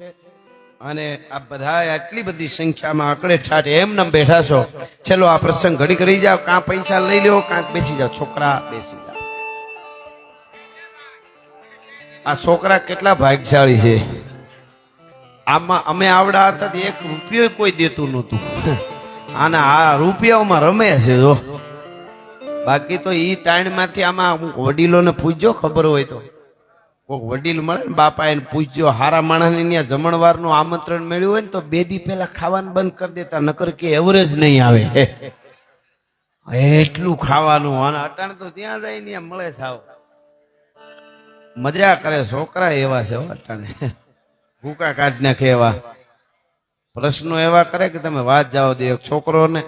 છે? અને આ બધા આટલી બધી સંખ્યામાં આંકડે એમ એમને બેઠા છો. છેલ્લો આ પ્રસંગ ઘડી કરી જાઓ, કાં પૈસા લઈ લ્યો, કાં બેસી જાઓ. છોકરા બેસી જાઓ. આ છોકરા કેટલા ભાગ્યશાળી છે. આમાં અમે આવડા હતા એક રૂપિયો કોઈ દેતું નહોતું. અને આ રૂપિયાઓમાં રમે છે, જો. બાકી તો ઈ ટાઈણમાંથી આમાં અમુક વડીલોને પૂછજો ખબર હોય તો. કોક વડીલ મળે ને બાપા એને પૂછજો, હારા માણસને ત્યાં જમણવારનું આમંત્રણ મળ્યું હોય ને તો બે દી પહેલા ખાવાનું બંધ કરી દેતા, નકર કે એવરેજ નહીં આવે. એટલું ખાવાનું, અને અટાણ તો ત્યાં જાય ત્યાં મળે સાવ. મજા કરે, છોકરા એવા છે અટાણે. ભૂકા કાઢી નાખે એવા પ્રશ્નો એવા કરે કે તમે વાત જાઓ દે એક છોકરોને.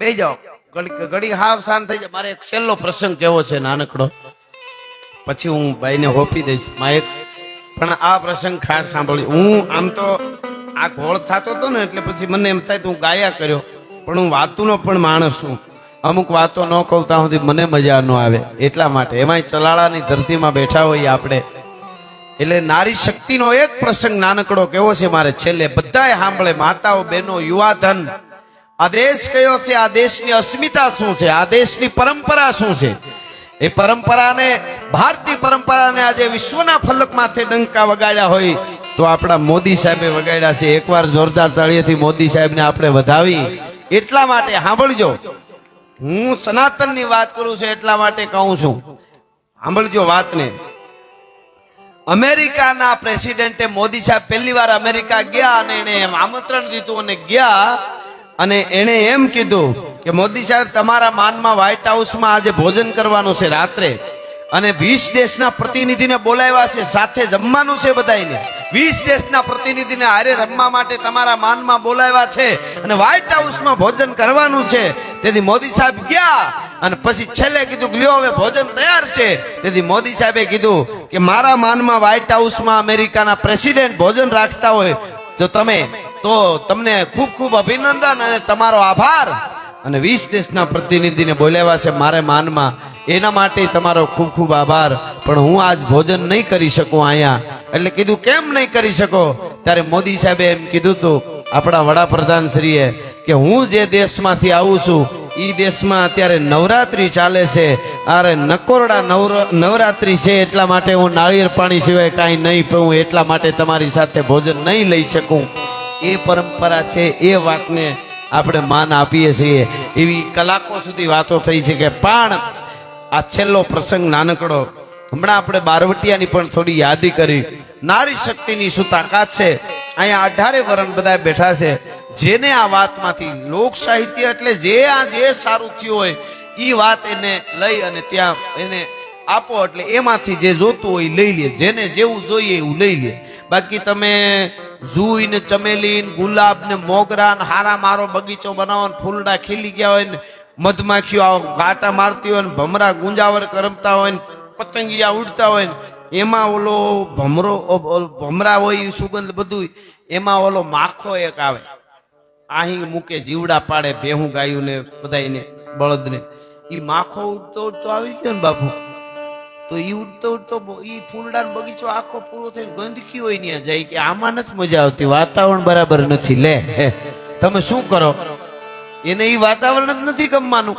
બે જાઓ. ઘડી ઘડી હાવ શાંત થઈ જાય. મારે એક છેલ્લો પ્રસંગ કેવો છે નાનકડો. પછી હું ભાઈને હોપી દઈશ. માયક પણ આ પ્રસંગ ખાસ સાંભળ્યો. હું આમ તો આ ઘોળ થતો હતો ને, એટલે પછી મને એમ થાય તો હું ગાયા કર્યો. પણ હું વાતુનો પણ માણસ છું. અમુક વાતો ન કહું ત્યાં સુધી મને મજા ન આવે. એટલા માટે એમાંય ચલાળાની ધરતીમાં બેઠા હોઈએ આપણે. એટલે નારી શક્તિનો એક પ્રસંગ નાનકડો કેવો છે મારે છેલ્લે. બધાય સાંભળે, માતાઓ, બહેનો, યુવાધન. આ દેશ કયો છે? આ દેશની અસ્મિતા શું છે? આ દેશની પરંપરા શું છે? એ પરંપરાને ભારતીય પરંપરાને આજે વિશ્વના ફલક માથે ડંકા વગાડ્યા હોય તો આપણા મોદી સાહેબે વગાડ્યા છે. એકવાર જોરદાર તાળીએથી મોદી સાહેબને આપણે વધાવી. એટલા માટે સાંભળજો. હું સનાતનની વાત કરું છું એટલા માટે કહું છું. સાંભળજો વાતને. અમેરિકાના પ્રેસિડેન્ટે મોદી સાહેબ પહેલી વાર અમેરિકા ગયા અને એને આમંત્રણ દીધું અને ગયા. અને એણે એમ કીધું કે મોદી સાહેબ, તમારા માનમાં વ્હાઇટ હાઉસમાં આજે ભોજન કરવાનું છે રાત્રે. અને વીસ દેશના પ્રતિનિધિને બોલાવ્યા છે, સાથે જમવાનું છે બધાને વીસ દેશના પ્રતિનિધિને હારે રમવા માટે તમારા માનમાં બોલાવ્યા છે અને વ્હાઇટ હાઉસમાં ભોજન કરવાનું છે. તેથી મોદી સાહેબ ગયા અને પછી છેલ્લે કીધું કે લ્યો હવે ભોજન તૈયાર છે. તેથી મોદી સાહેબે કીધું કે મારા માનમાં વ્હાઇટ હાઉસમાં અમેરિકાના પ્રેસિડેન્ટ ભોજન રાખતા હોય તો તમે, તો તમને ખૂબ ખૂબ અભિનંદન અને તમારો આભાર. અને વીસ દેશના પ્રતિનિધિને બોલાવ્યા છે, મારે માનમાં એના માટે તમારો ખૂબ ખૂબ આભાર. પણ હું આજ ભોજન નહીં કરી શકું અહીંયા. એટલે કીધું, કેમ નહીં કરી શકો? ત્યારે મોદી સાહેબે એમ કીધું તું, આપણા વડાપ્રધાન શ્રીએ, કે હું જે દેશમાંથી આવું છું એ દેશમાં અત્યારે નવરાત્રી ચાલે છે. અરે નકોરડા નવર, નવરાત્રી છે એટલા માટે હું નાળિયેર પાણી સિવાય કાંઈ નહીં પીવું એટલા માટે તમારી સાથે ભોજન નહીં લઈ શકું. એ પરંપરા છે, એ વાતને આપણે માન આપીએ છીએ. એવી કલાકો સુધી વાતો થઈ છે કે, પણ આ છેલ્લો પ્રસંગ નાનકડો. હમણાં આપણે બારવટિયાની પણ થોડી યાદી કરી. નારી શક્તિની શું તાકાત છે? અહીંયા અઢારે વરણ બધા બેઠા છે. જેને આ વાતમાંથી લોક સાહિત્ય એટલે જે આ જે સારું થયું હોય એ વાત એને લઈ અને ત્યાં એને આપો એટલે એમાંથી જે જોતું હોય લઈ લે. જેને જેવું જોઈએ એવું લઈ લે. બાકી તમે જુઈ ને ચમેલી ગુલાબ ને મોગરા હારા મારો બગીચો બનાવો ફૂલડા ખીલી ગયા હોય ને મધમાખીઓ ગાટા મારતી હોય ને ભમરા ગુંજાવર કરમતા હોય ને પતંગિયા ઉડતા હોય ને, એમાં ઓલો ભમરો ભમરા હોય સુગંધ બધું એમાં ઓલો માખો એક આવે. અહીં મૂકે જીવડા પાડે ભેહું ગાયું ને બધાને બળદને. એ માખો ઉડતો ઉડતો આવી ગયો ને બાપુ. તો એ ઉડતો ઉડતો એ ઈ ફૂલડાનો બગીચો આખો પૂરો થઈ ગંદકી હોય ત્યાં જાય કે આમાં નથી મજા આવતી, વાતાવરણ બરાબર નથી. લે. તમે શું કરો? એને એ વાતાવરણ જ નથી ગમવાનું.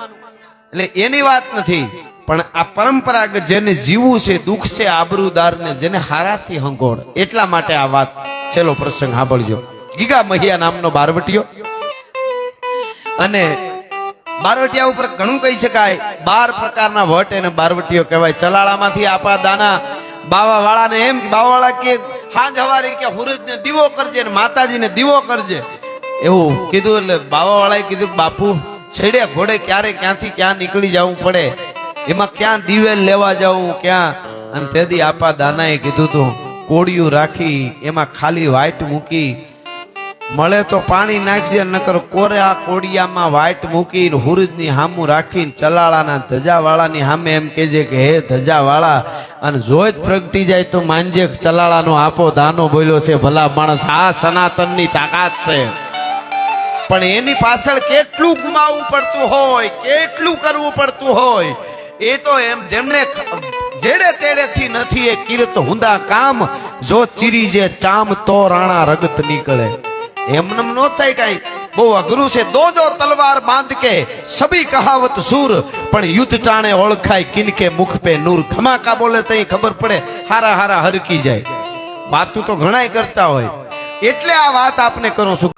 એટલે એની વાત નથી. પણ આ પરંપરાગત જેને જીવવું છે, દુઃખ છે આબરૂદાર ને જેને હારાથી હંગોળ, એટલા માટે આ વાત છેલ્લો પ્રસંગ સાંભળજો. ગીગા મહિયા નામનો બારવટીયો. અને બારવટિયા ઉપર ઘણું કહી શકાય, બાર પ્રકારના વટ એને બારવટીઓ કહેવાય. ચલાળામાંથી આપા દાના બાવા વાળાને એમ બાવાવાળા કે, હાંજ હવારી કે હુરજ ને દીવો કરજે ને માતાજીને દીવો કરજે. એવું કીધું એટલે બાવાવાળાએ કીધું બાપુ છેડે ઘોડે ક્યારે ક્યાંથી ક્યાં નીકળી જવું પડે? એમાં ક્યાં દિવેલ લેવા જવું, ક્યાં? અને તેથી આપા દાનાએ કીધું તું, કોળિયું રાખી, એમાં ખાલી વાઈટ મૂકી, મળે તો પાણી નાખજે, નકર કોરે આ કોડિયામાં વાઈટ મૂકીને હુરજની હામું રાખીને ચલાળાના ધજાવાળાની સામે એમ કહેજે કે, હે ધજાવાળા, અને જોઈ જ પ્રગટી જાય તો માનજે ચલાળાનો આપો દાનો બોલ્યો છે, ભલા માણસ, આ સનાતનની તાકાત છે. પણ એની પાછળ કેટલું ગુમાવવું પડતું હોય, કેટલું કરવું પડતું હોય, એ તો એમ જેમણે જેડે તેડેથી નથી, એ કીર્ત હુંદા કામ, જો ચીરી જે ચામ તો રાણા રગત નીકળે. એમને ન થાય કઈ. બહુ અઘરું છે. દો દો તલવાર બાંધ કે સભી કહાવત સૂર, પણ યુદ્ધ ટાણે ઓળખાય કિનકે મુખ પે નૂર. ખમાકા બોલે તઈ ખબર પડે, હારા હારા હરકી જાય. વાતું તો ઘણાય કરતા હોય. એટલે આ વાત આપને કરું છું.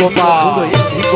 કુળો એક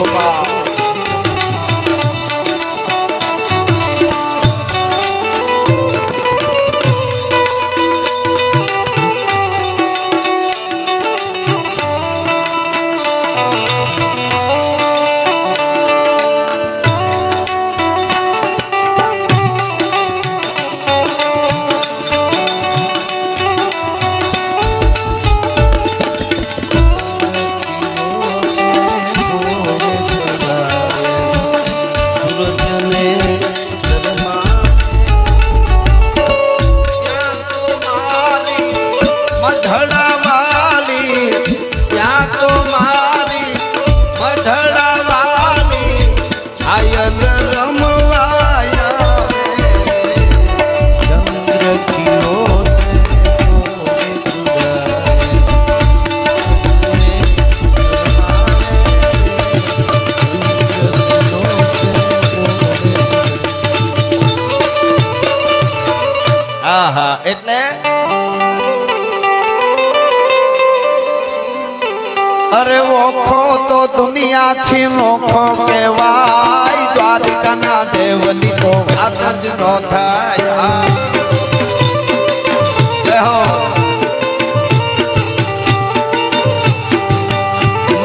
દુનિયાથી નોખો કહેવાય, દ્વારકાના દેવની તો વાત જ ન થાય.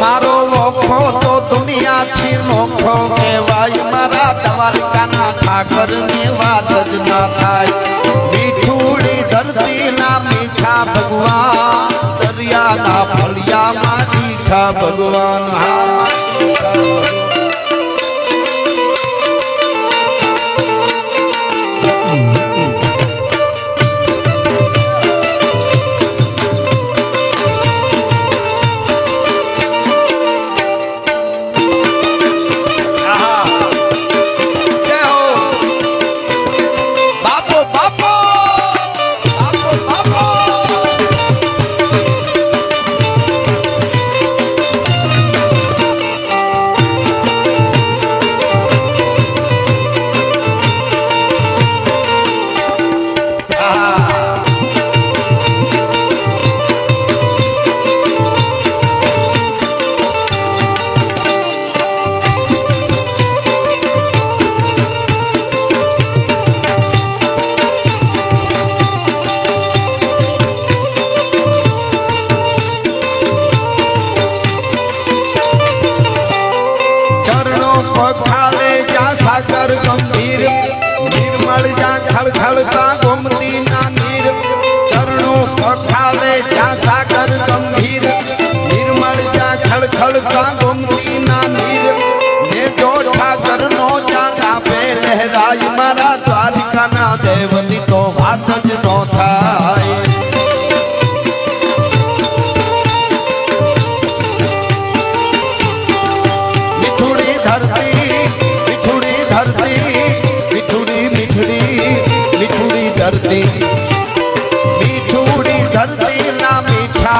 મારો ઓખો તો દુનિયાથી નોખો કહેવાય, મારા દ્વારકાના ઠાકરની વાત જ ના થાય. મીઠુડી ધરતી ના મીઠા ભગવાન, દરિયાના ફળિયામાં મીઠા ભગવાન. હા આહા. પખાલે જા સાગર ગંભીર, નિર્મળ જા ખળખળતા ગોમતી ના નીર. ચરણો પખાલે જા સાગર ગંભીર, નિર્મળ જા ખળખળતા ગોમતી ના નીર. ને જો ઠાકર નો જાગા પે લહેરાય મારા દ્વારિકાના દેવની તો વાત જ નો થાય.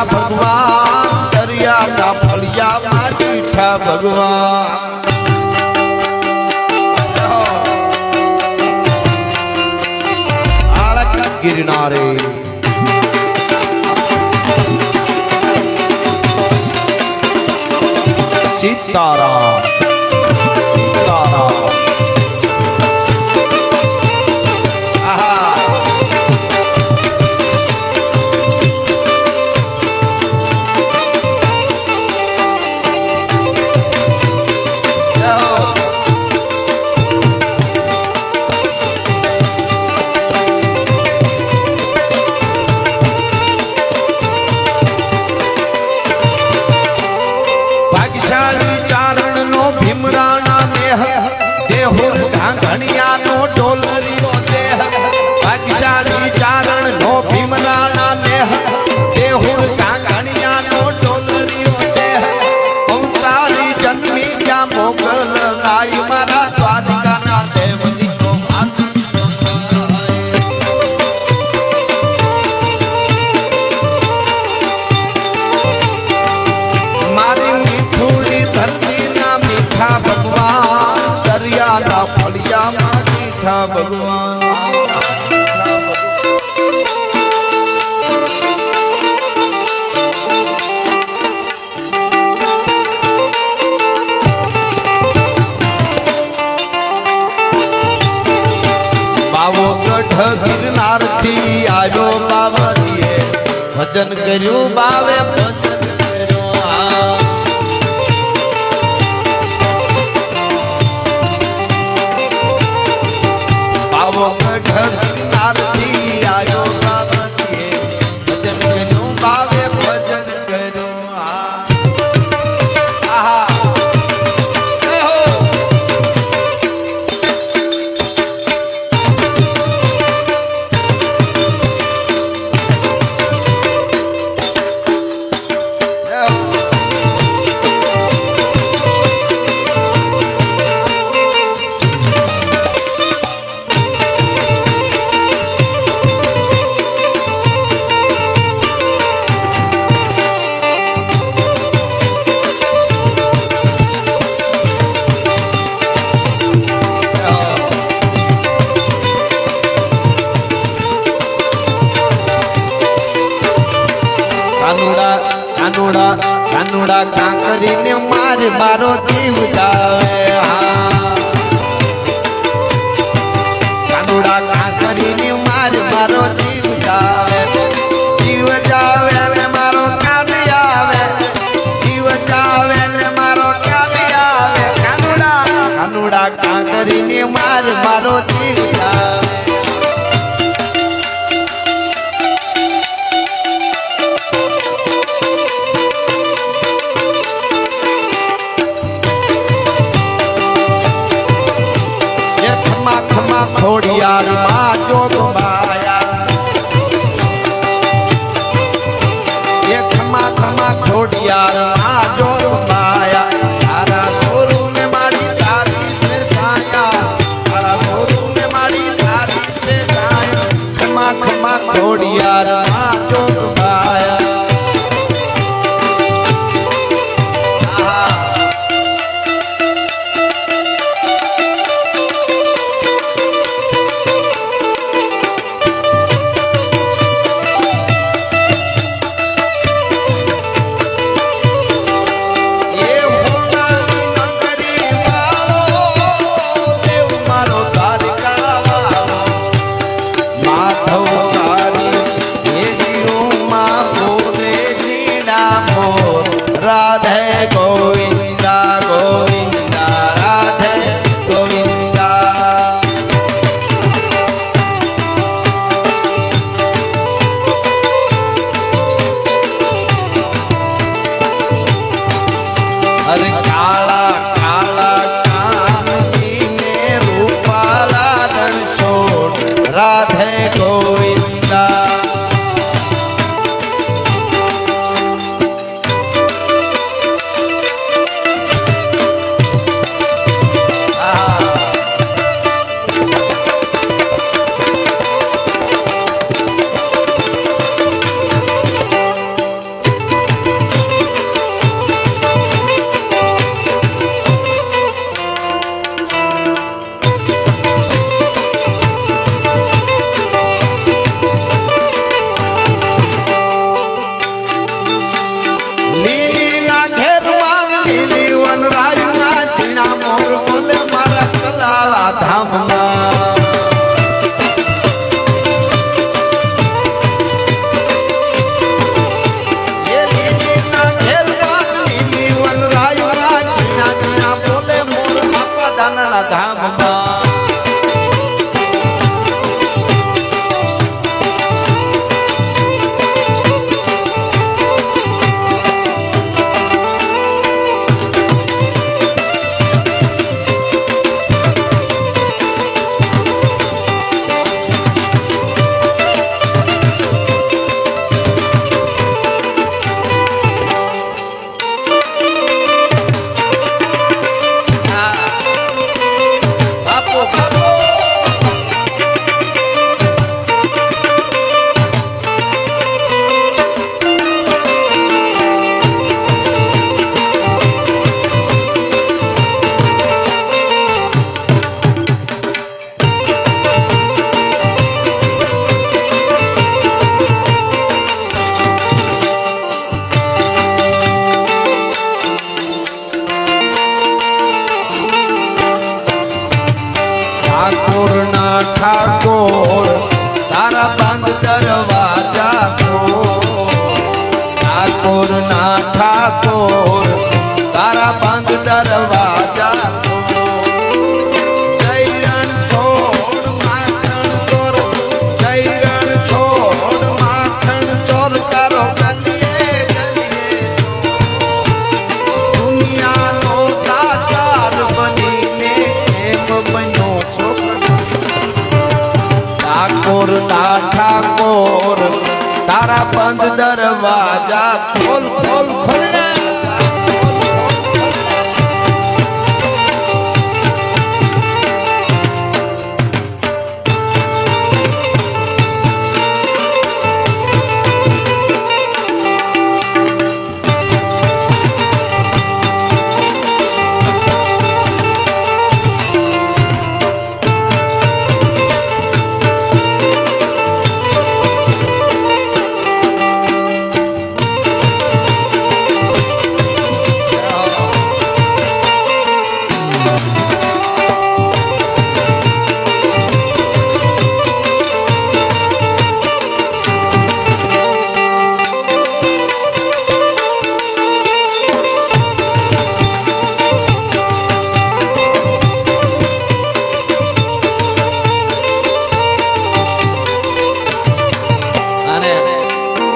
ભગવાન દરિયાના ફળિયામાં મીઠા ભગવાન. ભગવાન. બાવો ગઢ ગિરનારથી આવ્યો બાવરીએ ભજન કર્યું બાવે કાનુડા કાનુડા કાનુડા કાંકરીને માર મારો જીવ જાવે, હા. કાનુડા કાંકરીને માર મારો જીવ જાવે ને મારો કાલી આવે, જીવ જાવે ને મારો કાલી આવે. કાનુડા કાનુડા માર મારો તારા બંધ દરવાજા જય રણ છોડ માખણ ચોર. જય રણ છોડ માખણ ચોર તારો ગલીએ ગલીએ. દુનિયાનો દાતાર બનીને કેમ બન્યો છો ઠાકોર ના ઠાકોર, તારા બંધ દરવાજા ખોલ ખોલ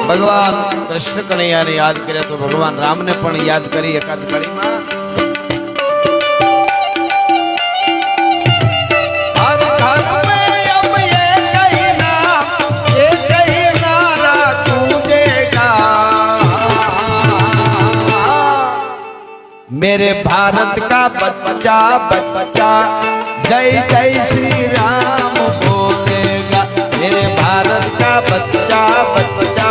ભગવાન કૃષ્ણ કનૈયાને યાદ કર્યા તો ભગવાન રામને પણ યાદ કરી એકાદ ઘડીમાં હર ઘર મેં અબ ये कहना, ये कहना गूंजेगा। मेरे भारत का बच्चा बच्चा जय जय श्री राम बोलेगा मेरे भारत का बच्चा बच्चा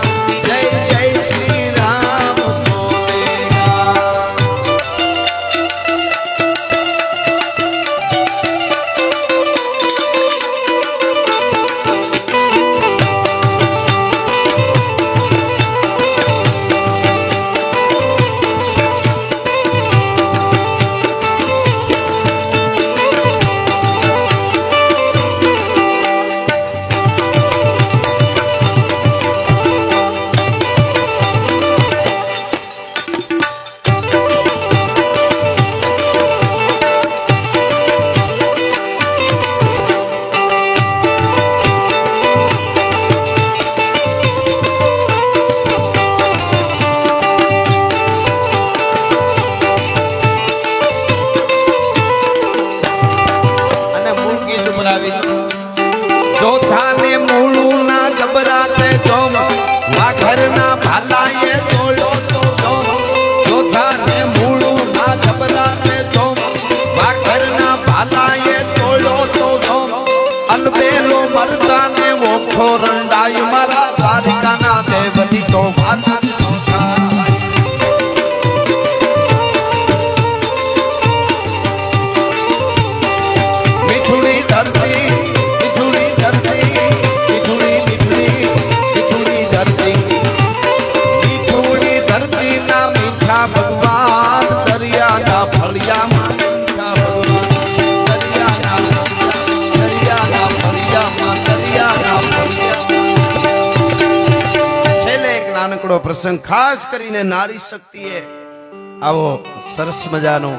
ખાસ કરીને નારી શક્તિએ આવો સરસ મજાનો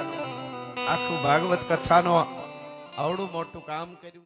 આખું ભાગવત કથાનો આવડું મોટું કામ કર્યું.